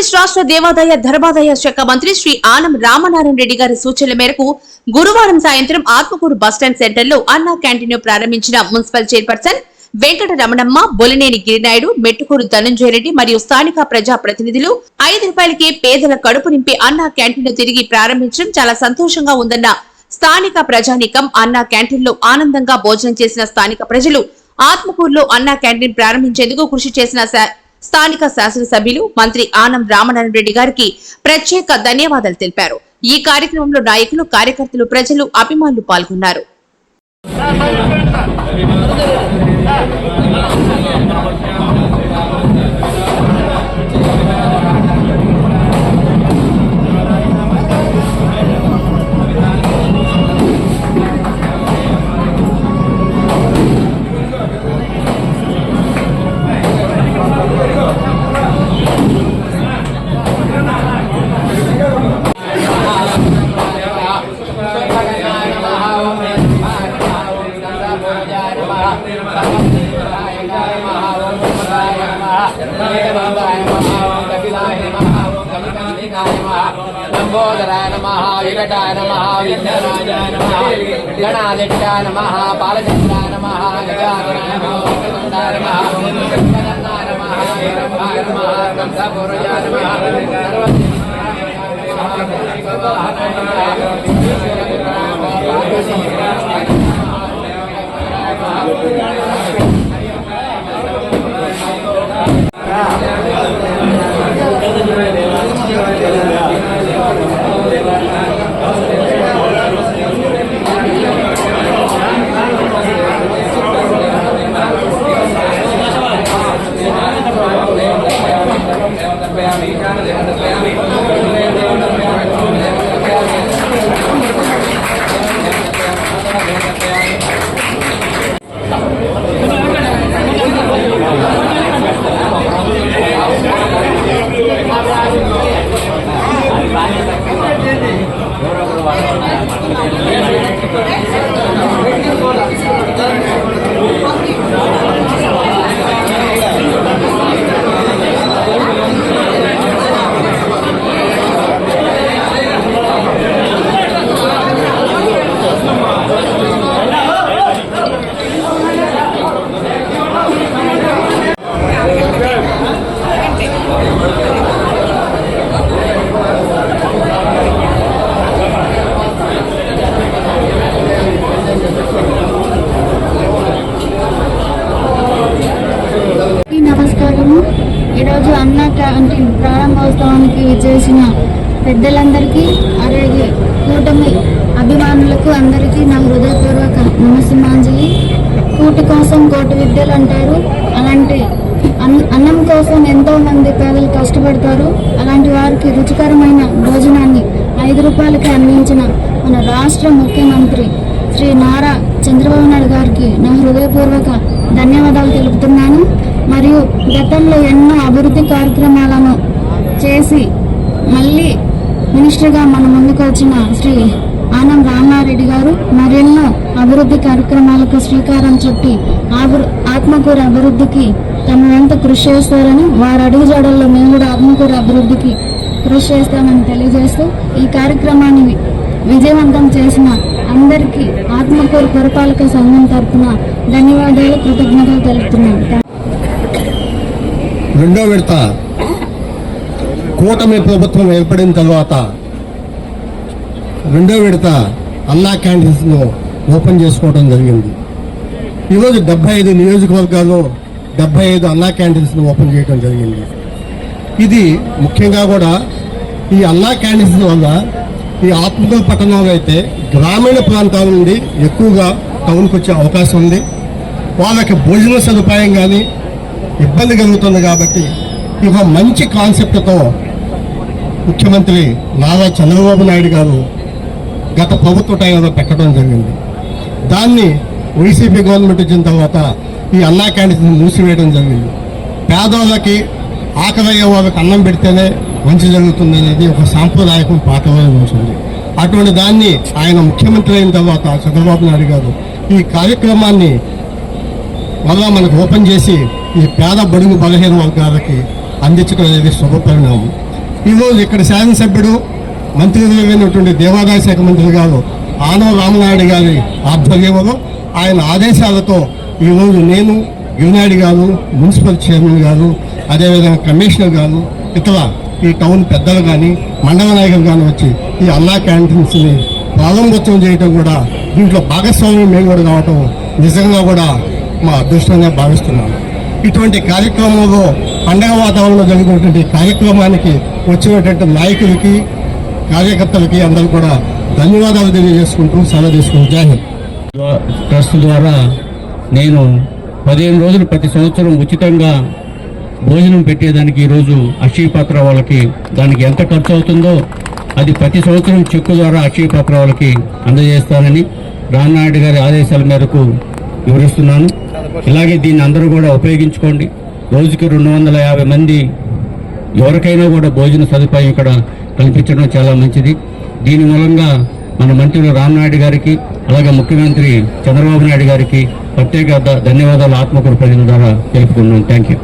ఆంధ్రప్రదేశ్ రాష్ట్ర దేవాదాయ ధర్మాదాయ శాఖ మంత్రి శ్రీ ఆనం రామనారాయణ రెడ్డి గారి సూచనల మేరకు గురువారం సాయంత్రం ఆత్మకూరు బస్టాండ్ సెంటర్లో అన్నా క్యాంటీన్ ప్రారంభించిన మున్సిపల్ చైర్పర్సన్ వెంకట రమణమ్మ బొలినేని గిరినాయుడు మెట్టుకూరు ధనంజయ రెడ్డి మరియు స్థానిక ప్రజా ప్రతినిధులు ఐదు రూపాయలకే పేదల కడుపు నింపి అన్నా క్యాంటీన్ తిరిగి ప్రారంభించడం చాలా సంతోషంగా ఉందన్న స్థానిక ప్రజానీకం అన్నా క్యాంటీన్లో ఆనందంగా భోజనం చేసిన స్థానిక ప్రజలు ఆత్మకూరులో అన్నా క్యాంటీన్ ప్రారంభించేందుకు కృషి చేసిన స్థానిక శాసనసభ్యులు మంత్రి ఆనం రామనారాయణ రెడ్డి గారికి ప్రత్యేక ధన్యవాదాలు తెలిపారు. ఈ కార్యక్రమంలో నాయకులు కార్యకర్తలు ప్రజలు అభిమానులు పాల్గొన్నారు. లంబోదరాయ నమ వికటాయ నమ విఘ్నరాజాయ నమ గణాదిట్టాయ నమ బాలచంద్రాయ నమ గజాననాయ నమ వక్రతుండాయ నమ గణనాయ నమ వీరభాయ నమ కంసపూర్వజాయ నమ బ్రహ్మోత్సవానికి విచ్చేసిన చేసిన పెద్దలందరికీ అలాగే కూటమి అభిమానులకు అందరికీ నా హృదయపూర్వక నమసింహాంజలి కూటి కోసం కోటి విద్యలు అంటారు. అలాంటి అన్- అన్నం కోసం ఎంతో మంది పేదలు కష్టపడతారు. అలాంటి వారికి రుచికరమైన భోజనాన్ని ఐదు రూపాయలకి అందించిన మన రాష్ట్ర ముఖ్యమంత్రి శ్రీ నారా చంద్రబాబు నాయుడు గారికి నా హృదయపూర్వక ధన్యవాదాలు తెలుపుతున్నాను. మరియు గతంలో ఎన్నో అభివృద్ధి కార్యక్రమాలను చేసి మళ్ళీ మినిస్టర్గా మన ముందుకు వచ్చిన శ్రీ ఆనం రామారెడ్డి గారు మరెన్నో అభివృద్ధి కార్యక్రమాలకు శ్రీకారం చుట్టి ఆభృ- ఆత్మకూరు అభివృద్ధికి తమ వెంట కృషి చేస్తారని వారి అడుగుజాడల్లో మేము కూడా ఆత్మకూరు అభివృద్ధికి కృషి చేస్తామని తెలియజేస్తూ ఈ కార్యక్రమాన్ని విజయవంతం చేసిన అందరికీ ఆత్మకూరు పురపాలక సంఘం తరఫున ధన్యవాదాలు కృతజ్ఞతలు తెలుపుతున్నాను రెండో విడత. కూటమి ప్రభుత్వం ఏర్పడిన తర్వాత రెండో విడత అన్నా క్యాంటీన్స్ను ఓపెన్ చేసుకోవడం జరిగింది. ఈరోజు డెబ్బై ఐదు నియోజకవర్గాల్లో డెబ్బై ఐదు అన్నా క్యాంటీన్స్ను ఓపెన్ చేయడం జరిగింది. ఇది ముఖ్యంగా కూడా ఈ అన్నా క్యాంటీన్స్ వల్ల ఈ ఆత్మకూరు పట్టణంలో అయితే గ్రామీణ ప్రాంతాల నుండి ఎక్కువగా టౌన్కి వచ్చే అవకాశం ఉంది. వాళ్ళకి భోజన సదుపాయం కానీ ఇబ్బంది కలుగుతుంది కాబట్టి ఇక మంచి కాన్సెప్ట్తో ముఖ్యమంత్రి నారా చంద్రబాబు నాయుడు గారు గత ప్రభుత్వ టైంలో పెట్టడం జరిగింది. దాన్ని వైసీపీ గవర్నమెంట్ వచ్చిన తర్వాత ఈ అన్నా క్యాంటీన్ మూసివేయడం జరిగింది. పేదవాళ్ళకి ఆకలయ్యే వాళ్ళకి అన్నం పెడితేనే మంచి జరుగుతుంది అనేది ఒక సాంప్రదాయకం పాతమైన ఉంటుంది అటువంటి దాన్ని ఆయన ముఖ్యమంత్రి అయిన తర్వాత చంద్రబాబు నాయుడు గారు ఈ కార్యక్రమాన్ని మళ్ళా మనకు ఓపెన్ చేసి ఈ పేద బడుగు బలహీన వర్గాలకి అందించడం అనేది శుభపరిణామం. ఈరోజు ఇక్కడ శాసనసభ్యుడు మంత్రిమైనటువంటి దేవాదాయ శాఖ మంత్రి గారు ఆనవ రామనాయుడు గారి ఆధ్వర్యంలో ఆయన ఆదేశాలతో ఈరోజు నేను యువనాయుడు గారు మున్సిపల్ చైర్మన్ గారు అదేవిధంగా కమిషనర్ గారు ఇతర ఈ టౌన్ పెద్దలు కానీ మండల నాయకులు కానీ వచ్చి ఈ అన్నా క్యాంటీన్స్ని ప్రారంభోత్సవం చేయటం కూడా దీంట్లో భాగస్వామ్యం మేము కూడా కావటం నిజంగా కూడా మా అదృష్టంగా భావిస్తున్నాను. ఇటువంటి కార్యక్రమంలో పండగ వాతావరణంలో జరిగినటువంటి కార్యక్రమానికి వచ్చినటువంటి నాయకులకి కార్యకర్తలకి అందరూ కూడా ధన్యవాదాలు తెలియజేసుకుంటూ సెలవు తీసుకుంటూ జై ట్రస్ట్ ద్వారా నేను పదిహేను రోజులు ప్రతి సంవత్సరం ఉచితంగా భోజనం పెట్టేదానికి ఈరోజు అక్షయ పాత్ర వాళ్ళకి దానికి ఎంత ఖర్చు అవుతుందో అది ప్రతి సంవత్సరం చెక్కు ద్వారా అక్షయ పాత్ర వాళ్ళకి అందజేస్తానని రామ్నాయుడు గారి ఆదేశాల మేరకు వివరిస్తున్నాను. ఇలాగే దీన్ని అందరూ కూడా ఉపయోగించుకోండి. రోజుకి రెండు వందల యాభై మంది ఎవరికైనా కూడా భోజన సదుపాయం ఇక్కడ కల్పించడం చాలా మంచిది. దీని మూలంగా మన మంత్రులు రామ్నాయుడు గారికి అలాగే ముఖ్యమంత్రి చంద్రబాబు నాయుడు గారికి ప్రత్యేక ధన్యవాదాలు ఆత్మకూరు ప్రజల ద్వారా తెలుపుకున్నాను థ్యాంక్ యూ